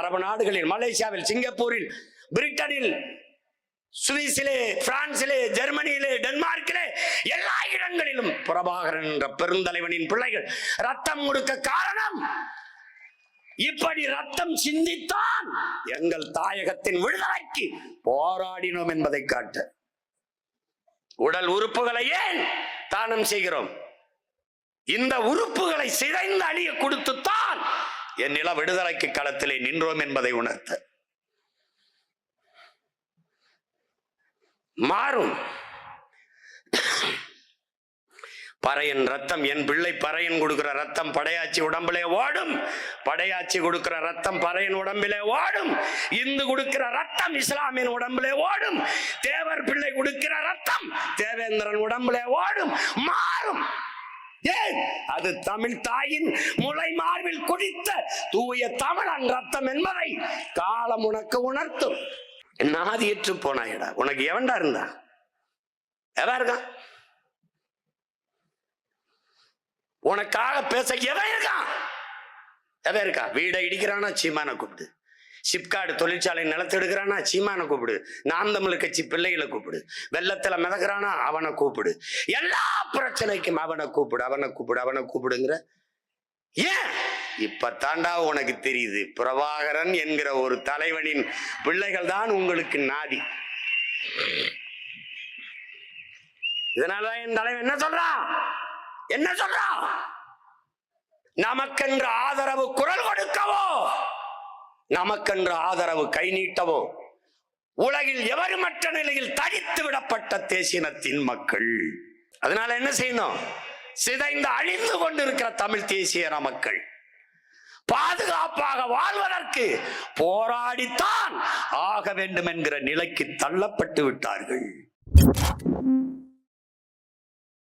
அரபு நாடுகளில் மலேசியாவில் சிங்கப்பூரில் பிரிட்டனில் சுவிஸிலே பிரான்சிலே ஜெர்மனியிலே டென்மார்க்கிலே எல்லா இடங்களிலும் பிரபாகரன் என்ற பெருந்தலைவனின் பிள்ளைகள் ரத்தம் கொடுக்க காரணம். இப்படி ரத்தம் சிந்தித்தான் எங்கள் தாயகத்தின் விடுதலைக்கு போராடினோம் என்பதை காட்ட. உடல் உறுப்புகளை ஏன் தானம் செய்கிறோம்? இந்த உறுப்புகளை சிதைந்து அழிய கொடுத்துத்தான் என் நில விடுதலைக்கு களத்திலே நின்றோம் என்பதை உணர்த்த. மாறும். பறையன் ரத்தம் என் பிள்ளை பறையன் கொடுக்கிற ரத்தம் படையாச்சி உடம்பிலே ஓடும். படையாச்சி கொடுக்கிற ரத்தம் பறையன் உடம்பிலே ஓடும். இந்து கொடுக்கிற ரத்தம் இஸ்லாமின் உடம்பிலே ஓடும். தேவர் பிள்ளை கொடுக்கிற ரத்தம் தேவேந்திரன் உடம்பிலே ஓடும். மாறும். ஏன்? அது தமிழ் தாயின் முளை மார்பில் குடித்த தூய தமிழன் ரத்தம் என்பதை காலம் உனக்கு உணர்த்தும். நாதியற்று போனாயடா? உனக்கு எவன்டா இருந்தா? எவன் இருக்கான் உனக்காக பேச எவன் இருக்கான் எவன் இருக்கா? வீடை இடிக்கிறானா? சீமான கூப்பிட்டு சிப்காடு தொழிற்சாலை நிலத்தெடுக்கிறானா சீமான கூப்பிடு. நாம் தமிழ் கட்சி பிள்ளைகளை கூப்பிடு. வெள்ளத்துல மிதக்கிறானா அவனை கூப்பிடு. எல்லா பிரச்சனைக்கும் அவனை கூப்பிடு அவனை கூப்பிடு அவனை கூப்பிடுங்கிற. ஏன்? இப்ப தாண்டா உனக்கு தெரியுது. பிரபாகரன் என்கிற ஒரு தலைவனின் பிள்ளைகள் தான் உங்களுக்கு நாதி. இதனாலதான் என் தலைவன் என்ன சொல்றான் என்ன சொல்றான் நமக்கென்று ஆதரவு குரல் கொடுக்கவோ? நமக்கென்று ஆதரவு கை நீட்டவோ? உலகில் எவருமற்ற நிலையில் தடித்து விடப்பட்ட தேசியனத்தின் மக்கள்? அதனால என்ன செய்யணும்? சிதைந்து அழிந்து கொண்டிருக்கிற தமிழ் தேசிய மக்கள் பாதுகாப்பாக வாழ்வதற்கு போராடித்தான் ஆக வேண்டும் என்கிற நிலைக்கு தள்ளப்பட்டு விட்டார்கள்.